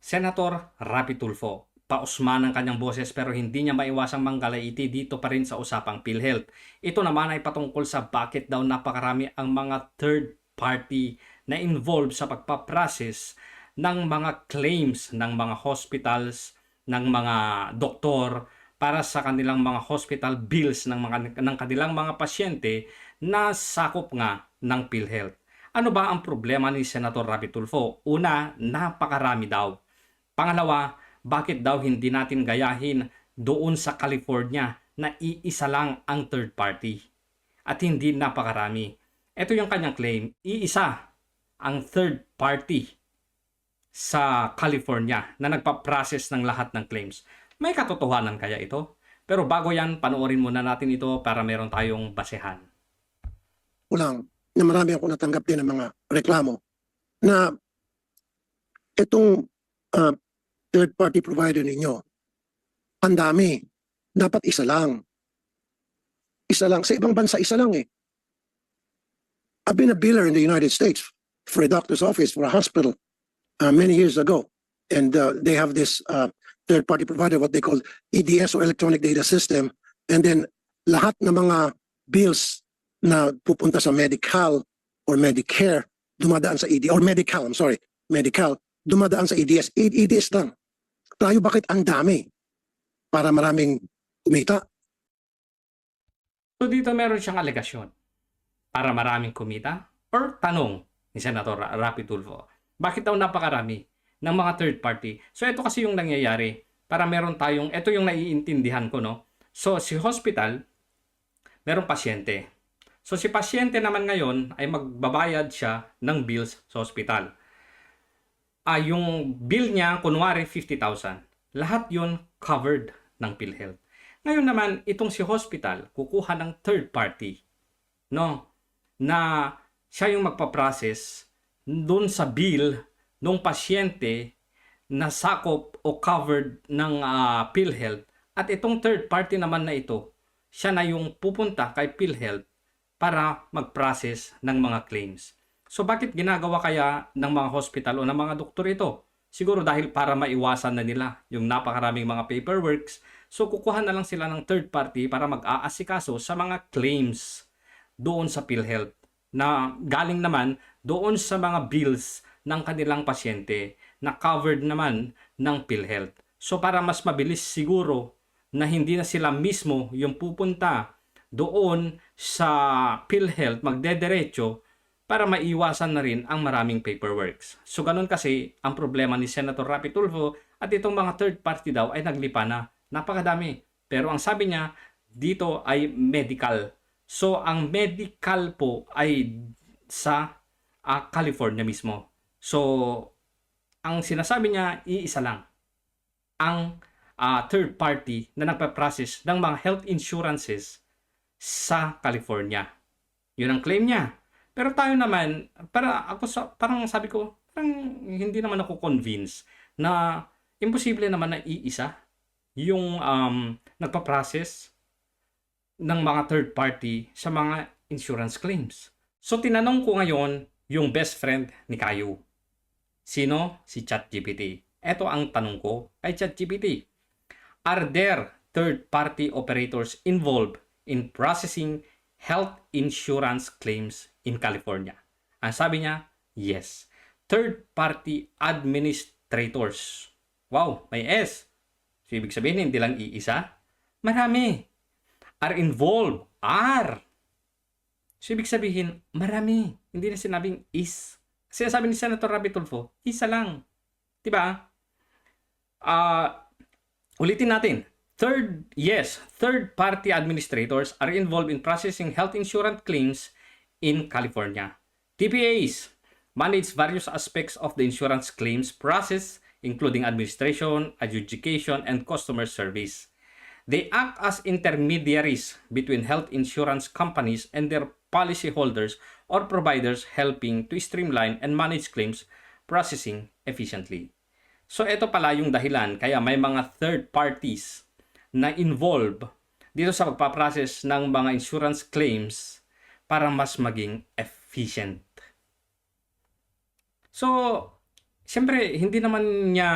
Senator Rapi Tulfo. Pausman ang kanyang boses pero hindi niya maiwasang manggalaiti dito pa rin sa usapang PhilHealth. Ito naman ay patungkol sa bakit daw napakarami ang mga third party na involved sa pagpaprocess ng mga claims ng mga hospitals, ng mga doktor para sa kanilang mga hospital bills ng mga ng kanilang mga pasyente na sakop nga ng PhilHealth. Ano ba ang problema ni Senator Rapi Tulfo? Una, napakarami daw. Pangalawa, bakit daw hindi natin gayahin doon sa California na iisa lang ang third party at hindi napakarami. Ito yung kanyang claim, iisa ang third party sa California na nagpa-process ng lahat ng claims. May katotohanan kaya ito? Pero bago yan, panoorin muna natin ito para meron tayong basehan. kulang na marami ako natanggap din ng mga reklamo na itong uh, third party provider ninyo, ang dami. Dapat isa lang. Isa lang. Sa ibang bansa, isa lang eh. I've been a biller in the United States for a doctor's office, for a hospital, uh, many years ago. And uh, they have this uh, third party provider, what they call EDS or Electronic Data System. And then lahat ng mga bills na pupunta sa medical or Medicare, dumadaan sa ED, or medical, I'm sorry, medical, dumadaan sa EDS. EDS lang. Tayo bakit ang dami? Para maraming kumita. So dito meron siyang alegasyon para maraming kumita or tanong ni Senator Ra- Rapi Tulfo. Bakit daw napakarami ng mga third party? So ito kasi yung nangyayari para meron tayong, ito yung naiintindihan ko no. So si hospital, merong pasyente. So si pasyente naman ngayon ay magbabayad siya ng bills sa hospital. Ah, yung bill niya, kunwari 50,000. Lahat yun covered ng PhilHealth. Ngayon naman, itong si hospital, kukuha ng third party, no? Na siya yung magpa-process doon sa bill ng pasyente na sakop o covered ng ah, PhilHealth. At itong third party naman na ito, siya na yung pupunta kay PhilHealth para mag-process ng mga claims. So bakit ginagawa kaya ng mga hospital o ng mga doktor ito? Siguro dahil para maiwasan na nila yung napakaraming mga paperworks. So kukuha na lang sila ng third party para mag-aasikaso sa mga claims doon sa PhilHealth na galing naman doon sa mga bills ng kanilang pasyente na covered naman ng PhilHealth. So para mas mabilis siguro na hindi na sila mismo yung pupunta doon sa PhilHealth magdederecho para maiwasan na rin ang maraming paperworks. So ganun kasi ang problema ni Senator Rapi at itong mga third party daw ay naglipa na. Napakadami. Pero ang sabi niya dito ay medical. So ang medical po ay sa ah, California mismo. So ang sinasabi niya iisa lang ang ah, third party na nagpa-process ng mga health insurances sa California. Yun ang claim niya. Pero tayo naman, para ako sa, parang sabi ko, parang hindi naman ako convinced na imposible naman na iisa yung um, nagpa-process ng mga third party sa mga insurance claims. So tinanong ko ngayon yung best friend ni Kayo. Sino? Si ChatGPT. Ito ang tanong ko kay ChatGPT. Are there third party operators involved in processing health insurance claims in California? Ang sabi niya, yes. Third party administrators. Wow, may S. So, ibig sabihin, hindi lang iisa. Marami. Are involved. Are. So, ibig sabihin, marami. Hindi na sinabing is. Kasi sabi ni Senator Rabi isa lang. Diba? Ah, ulitin natin. Third, yes, third party administrators are involved in processing health insurance claims in California. TPAs manage various aspects of the insurance claims process, including administration, adjudication, and customer service. They act as intermediaries between health insurance companies and their policyholders or providers, helping to streamline and manage claims processing efficiently. So ito pala yung dahilan kaya may mga third parties na involve dito sa pagpaprocess ng mga insurance claims para mas maging efficient. So, Siyempre, hindi naman niya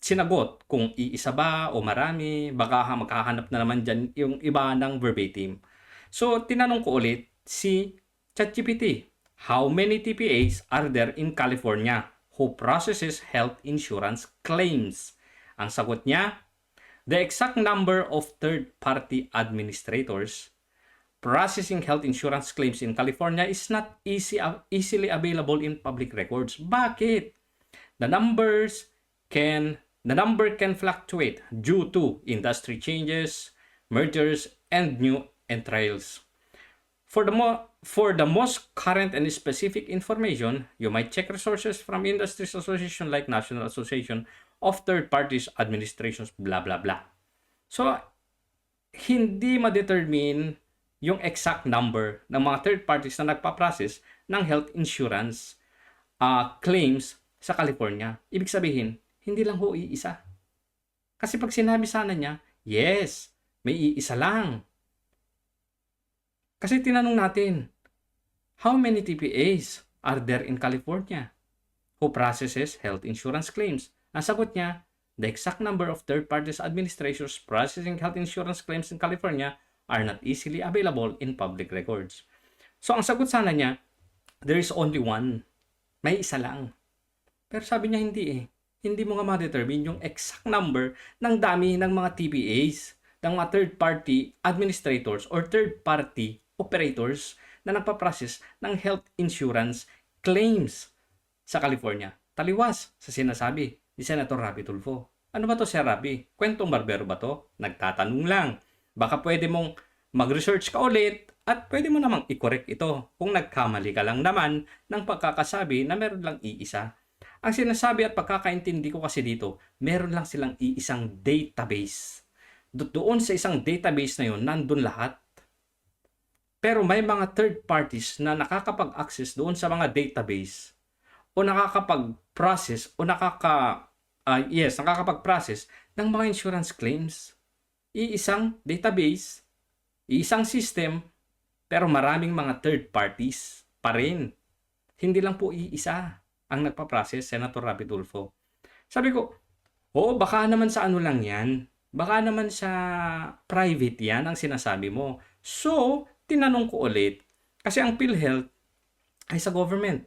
sinagot kung iisa ba o marami, baka ha- magkahanap na naman dyan yung iba ng verbatim. So, tinanong ko ulit si ChatGPT, how many TPAs are there in California who processes health insurance claims? Ang sagot niya, the exact number of third-party administrators processing health insurance claims in California is not easy, easily available in public records. Bakit? The numbers can the number can fluctuate due to industry changes, mergers, and new entrails. For the mo- for the most current and specific information, you might check resources from industries association like National Association of Third Parties Administrations, blah blah blah. So, hindi ma-determine yung exact number ng mga third parties na nagpa-process ng health insurance uh, claims sa California. Ibig sabihin, hindi lang ho iisa. Kasi pag sinabi sana niya, yes, may iisa lang. Kasi tinanong natin, how many TPAs are there in California who processes health insurance claims? Ang sagot niya, the exact number of third parties administrators processing health insurance claims in California are not easily available in public records. So ang sagot sana niya, there is only one. May isa lang. Pero sabi niya hindi eh. Hindi mo nga ma-determine yung exact number ng dami ng mga TPAs, ng mga third-party administrators or third-party operators na nagpa-process ng health insurance claims sa California. Taliwas sa sinasabi ni Senator Rapi Tulfo. Ano ba to si Rapi? Kwentong barbero ba to? Nagtatanong lang. Baka pwede mong mag-research ka ulit at pwede mo namang i-correct ito kung nagkamali ka lang naman ng pagkakasabi na meron lang iisa. Ang sinasabi at pagkakaintindi ko kasi dito, meron lang silang iisang database. Do- doon sa isang database na yun, nandun lahat. Pero may mga third parties na nakakapag-access doon sa mga database o nakakapag-process o nakaka ah, yes, nakakapag-process ng mga insurance claims. Iisang database, iisang system, pero maraming mga third parties pa rin. Hindi lang po iisa ang nagpa-process, Senator Rapi. Sabi ko, oo, baka naman sa ano lang yan. Baka naman sa private yan ang sinasabi mo. So, tinanong ko ulit, kasi ang PhilHealth ay sa government.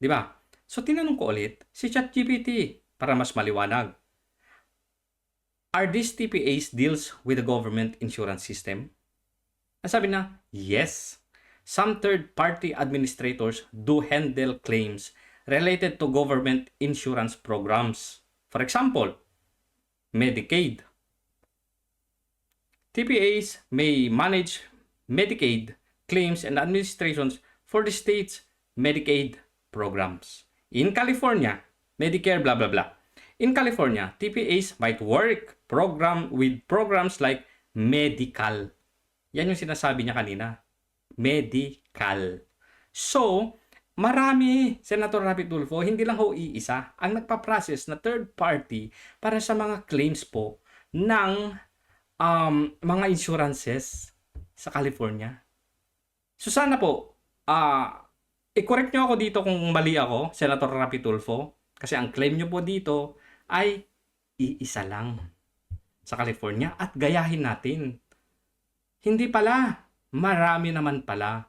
Di ba? So, tinanong ko ulit si ChatGPT para mas maliwanag. Are these TPAs deals with the government insurance system? Ang sabi na, yes. Some third-party administrators do handle claims related to government insurance programs. For example, Medicaid. TPAs may manage Medicaid claims and administrations for the state's Medicaid programs. In California, Medicare, blah, blah, blah. In California, TPAs might work program with programs like medical. Yan yung sinasabi niya kanina. Medical. So, marami, Senator Rapi Tulfo, hindi lang ho iisa ang nagpa-process na third party para sa mga claims po ng um, mga insurances sa California. So sana po, ah i-correct nyo ako dito kung mali ako, Senator Rapi Tulfo, kasi ang claim nyo po dito ay iisa lang sa California at gayahin natin. Hindi pala, marami naman pala.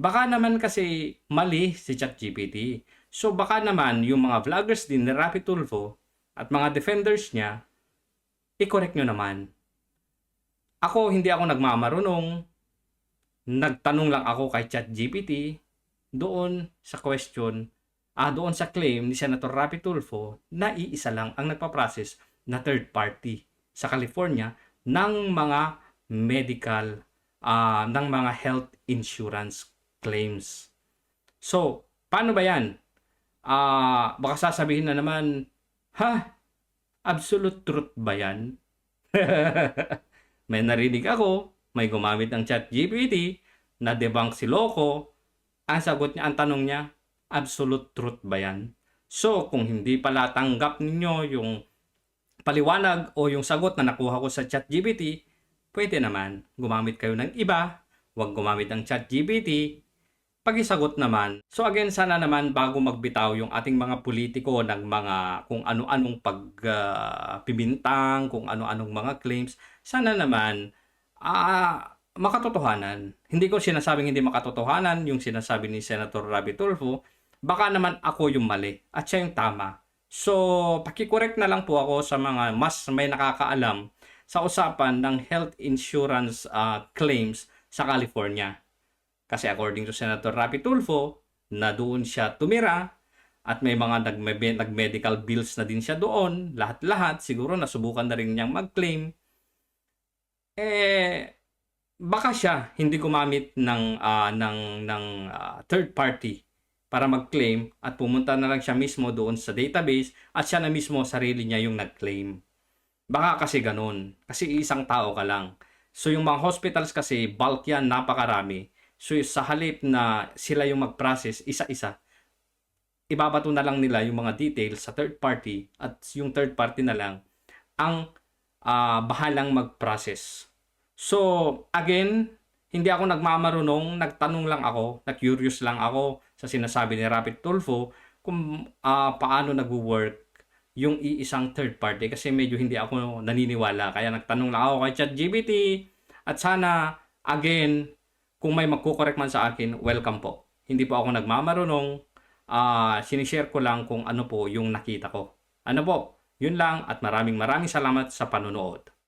Baka naman kasi mali si ChatGPT. So baka naman yung mga vloggers din ni Rapi Tulfo at mga defenders niya, i-correct nyo naman. Ako, hindi ako nagmamarunong. Nagtanong lang ako kay ChatGPT doon sa question, ah, doon sa claim ni Senator Rapi Tulfo na iisa lang ang nagpa-process na third party sa California ng mga medical, ah, ng mga health insurance claims. So, paano ba yan? Ah, baka sasabihin na naman, ha? Absolute truth ba yan? may narinig ako, may gumamit ng chat GPT, na debunk si Loco, ang sagot niya, ang tanong niya, absolute truth ba yan? So, kung hindi pala tanggap ninyo yung paliwanag o yung sagot na nakuha ko sa chat GPT, pwede naman gumamit kayo ng iba, huwag gumamit ng chat GPT, pagisagot naman. So again, sana naman bago magbitaw yung ating mga politiko ng mga kung ano-anong pagpibintang, kung ano-anong mga claims, sana naman ah makatotohanan. Hindi ko sinasabing hindi makatotohanan yung sinasabi ni Senator Rabi Tulfo. Baka naman ako yung mali at siya yung tama. So, pakicorrect na lang po ako sa mga mas may nakakaalam sa usapan ng health insurance ah, claims sa California. Kasi according to Senator Rapi Tulfo, na doon siya tumira at may mga nag- nag-medical bills na din siya doon, lahat-lahat, siguro nasubukan na rin niyang mag-claim. Eh, baka siya hindi gumamit ng, ah, ng, ng ah, third party para mag-claim at pumunta na lang siya mismo doon sa database at siya na mismo sarili niya yung nag-claim. Baka kasi ganun. Kasi isang tao ka lang. So yung mga hospitals kasi bulk yan, napakarami. So sa halip na sila yung mag-process isa-isa, ibabato na lang nila yung mga details sa third party at yung third party na lang ang ah, bahalang mag-process. So again, hindi ako nagmamarunong, nagtanong lang ako, na-curious lang ako sa sinasabi ni Rapid Tulfo kung ah, paano nag-work yung iisang third party kasi medyo hindi ako naniniwala. Kaya nagtanong lang ako kay ChatGPT at sana, again, kung may magkukorek man sa akin, welcome po. Hindi po ako nagmamarunong. Ah, sinishare ko lang kung ano po yung nakita ko. Ano po, yun lang at maraming maraming salamat sa panonood.